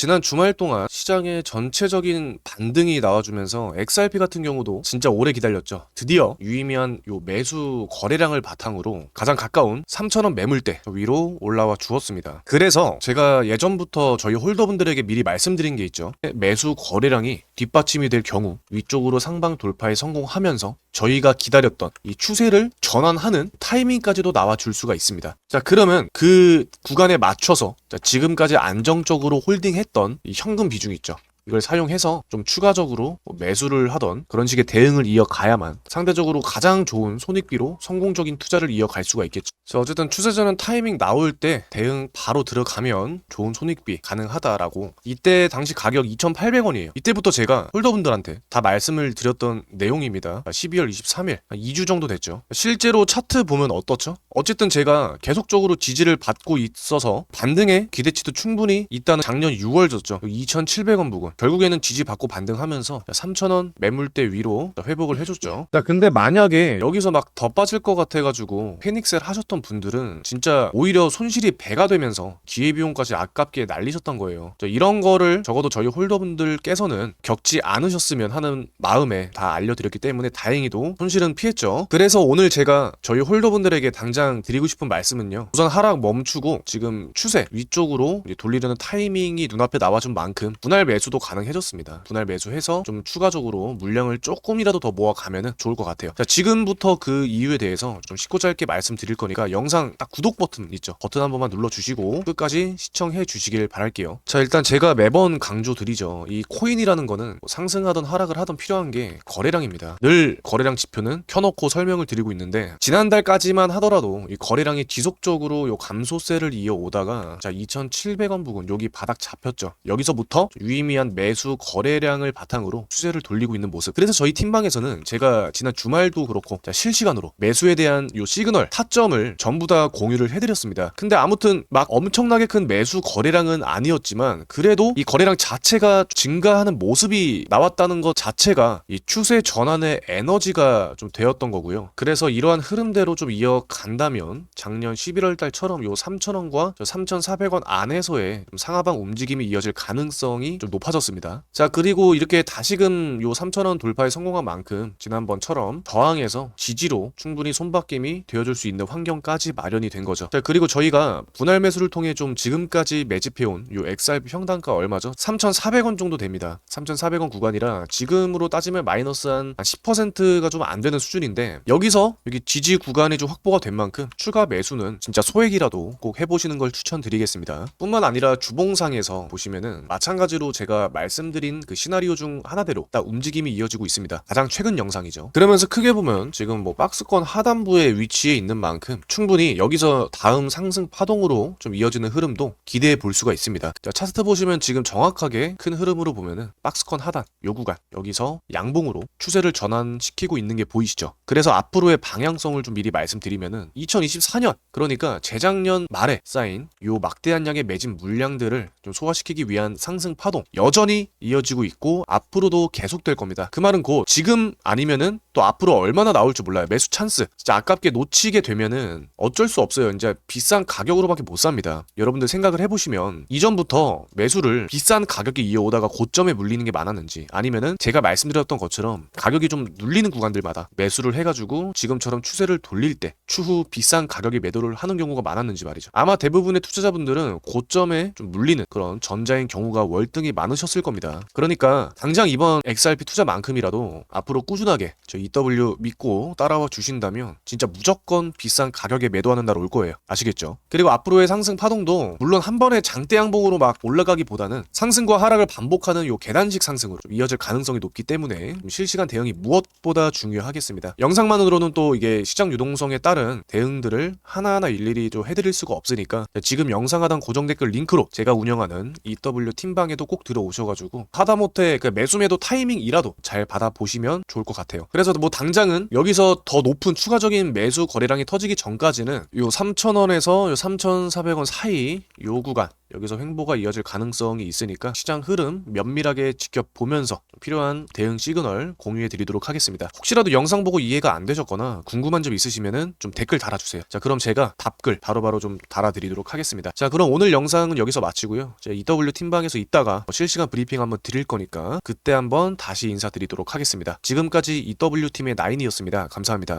지난 주말 동안 시장의 전체적인 반등이 나와주면서 XRP 같은 경우도 진짜 오래 기다렸죠. 드디어 유의미한 요 매수 거래량을 바탕으로 가장 가까운 3,000원 매물대 위로 올라와 주었습니다. 그래서 제가 예전부터 저희 홀더분들에게 미리 말씀드린 게 있죠. 매수 거래량이 뒷받침이 될 경우 위쪽으로 상방 돌파에 성공하면서 저희가 기다렸던 이 추세를 전환하는 타이밍까지도 나와줄 수가 있습니다. 자, 그러면 그 구간에 맞춰서 자, 지금까지 안정적으로 홀딩했던 이 현금 비중 있죠. 이걸 사용해서 좀 추가적으로 뭐 매수를 하던 그런 식의 대응을 이어가야만 상대적으로 가장 좋은 손익비로 성공적인 투자를 이어갈 수가 있겠죠. 자, 어쨌든 추세전은 타이밍 나올 때 대응 바로 들어가면 좋은 손익비 가능하다라고 이때 당시 가격 2,800원이에요. 이때부터 제가 홀더분들한테 다 말씀을 드렸던 내용입니다. 12월 23일, 2주 정도 됐죠. 실제로 차트 보면 어떻죠? 어쨌든 제가 계속적으로 지지를 받고 있어서 반등의 기대치도 충분히 있다는 작년 6월졌죠. 2,700원 부근. 결국에는 지지 받고 반등하면서 3,000원 매물대 위로 회복을 해줬죠. 자, 근데 만약에 여기서 막 더 빠질 것 같아가지고 패닉셀 하셨던 분들은 진짜 오히려 손실이 배가 되면서 기회비용까지 아깝게 날리셨던 거예요. 자, 이런 거를 적어도 저희 홀더분들께서는 겪지 않으셨으면 하는 마음에 다 알려드렸기 때문에 다행히도 손실은 피했죠. 그래서 오늘 제가 저희 홀더분들에게 당장 드리고 싶은 말씀은요. 우선 하락 멈추고 지금 추세 위쪽으로 돌리려는 타이밍이 눈앞에 나와준 만큼 분할 매수도 가능해졌습니다. 분할 매수해서 좀 추가적으로 물량을 조금이라도 더 모아가면은 좋을 것 같아요. 자, 지금부터 그 이유에 대해서 좀 쉽고 짧게 말씀드릴 거니까 영상 딱 구독 버튼 있죠. 버튼 한 번만 눌러주시고 끝까지 시청해 주시길 바랄게요. 자, 일단 제가 매번 강조 드리죠. 이 코인이라는 거는 뭐 상승하던 하락을 하던 필요한 게 거래량입니다. 늘 거래량 지표는 켜놓고 설명을 드리고 있는데 지난달까지만 하더라도 이 거래량이 지속적으로 요 감소세를 이어오다가 자 2,700원 부근 여기 바닥 잡혔죠. 여기서부터 유의미한 매수 거래량을 바탕으로 추세를 돌리고 있는 모습. 그래서 저희 팀방에서는 제가 지난 주말도 그렇고 자, 실시간으로 매수에 대한 요 시그널 타점을 전부 다 공유를 해드렸습니다. 근데 아무튼 막 엄청나게 큰 매수 거래량은 아니었지만 그래도 이 거래량 자체가 증가하는 모습이 나왔다는 것 자체가 이 추세 전환의 에너지가 좀 되었던 거고요. 그래서 이러한 흐름대로 좀 이어간다면 작년 11월 달처럼 요 3,000원과 3,400원 안에서의 좀 상하방 움직임이 이어질 가능성이 좀 높아졌 습니다. 자, 그리고 이렇게 다시금 요 3,000원 돌파에 성공한 만큼 지난번처럼 저항에서 지지로 충분히 손바뀜이 되어줄 수 있는 환경까지 마련이 된 거죠. 자, 그리고 저희가 분할 매수를 통해 좀 지금까지 매집해온 요 XRP 평단가 얼마죠? 3,400원 정도 됩니다. 3,400원 구간이라 지금으로 따지면 마이너스 한 10%가 좀 안 되는 수준인데 여기서 여기 지지 구간이 좀 확보가 된 만큼 추가 매수는 진짜 소액이라도 꼭 해보시는 걸 추천드리겠습니다. 뿐만 아니라 주봉상에서 보시면은 마찬가지로 제가 말씀드린 그 시나리오 중 하나대로 딱 움직임이 이어지고 있습니다. 가장 최근 영상이죠. 그러면서 크게 보면 지금 뭐 박스권 하단부에 위치해 있는 만큼 충분히 여기서 다음 상승 파동으로 좀 이어지는 흐름도 기대해 볼 수가 있습니다. 자, 차트 보시면 지금 정확하게 큰 흐름으로 보면은 박스권 하단 요 구간 여기서 양봉으로 추세를 전환시키고 있는 게 보이시죠? 그래서 앞으로의 방향성을 좀 미리 말씀드리면은 2024년 그러니까 재작년 말에 쌓인 요 막대한 양의 매진 물량들을 좀 소화시키기 위한 상승 파동 여전 히 이어지고 있고 앞으로도 계속될 겁니다. 그 말은 곧 지금 아니면은 또 앞으로 얼마나 나올지 몰라요. 매수 찬스. 진짜 아깝게 놓치게 되면은 어쩔 수 없어요. 이제 비싼 가격으로밖에 못 삽니다. 여러분들 생각을 해보시면 이전부터 매수를 비싼 가격에 이어오다가 고점에 물리는 게 많았는지 아니면은 제가 말씀드렸던 것처럼 가격이 좀 눌리는 구간들마다 매수를 해가지고 지금처럼 추세를 돌릴 때 추후 비싼 가격에 매도를 하는 경우가 많았는지 말이죠. 아마 대부분의 투자자분들은 고점에 좀 물리는 그런 전자인 경우가 월등히 많으셨을 겁니다. 그러니까 당장 이번 XRP 투자만큼이라도 앞으로 꾸준하게 저 EW 믿고 따라와 주신다면 진짜 무조건 비싼 가격에 매도하는 날 올 거예요. 아시겠죠? 그리고 앞으로의 상승 파동도 물론 한 번에 장대 양봉으로 막 올라가기보다는 상승과 하락을 반복하는 요 계단식 상승으로 좀 이어질 가능성이 높기 때문에 좀 실시간 대응이 무엇보다 중요하겠습니다. 영상만으로는 또 이게 시장 유동성에 따른 대응들을 하나하나 일일이 좀 해드릴 수가 없으니까 지금 영상 하단 고정 댓글 링크로 제가 운영하는 EW 팀방에도 꼭 들어오셔 가지고 하다못해 그 매수매도 타이밍이라도 잘 받아보시면 좋을 것 같아요. 그래서 뭐 당장은 여기서 더 높은 추가적인 매수 거래량이 터지기 전까지는 요 3,000원에서 요 3,400원 사이 요 구간 여기서 횡보가 이어질 가능성이 있으니까 시장 흐름 면밀하게 지켜보면서 필요한 대응 시그널 공유해 드리도록 하겠습니다. 혹시라도 영상 보고 이해가 안 되셨거나 궁금한 점 있으시면은 좀 댓글 달아주세요. 자, 그럼 제가 답글 바로바로 좀 달아드리도록 하겠습니다. 자, 그럼 오늘 영상은 여기서 마치고요. 제가 EW 팀방에서 이따가 실시간 브리핑 한번 드릴 거니까 그때 한번 다시 인사드리도록 하겠습니다. 지금까지 EW 팀의 나인이었습니다. 감사합니다.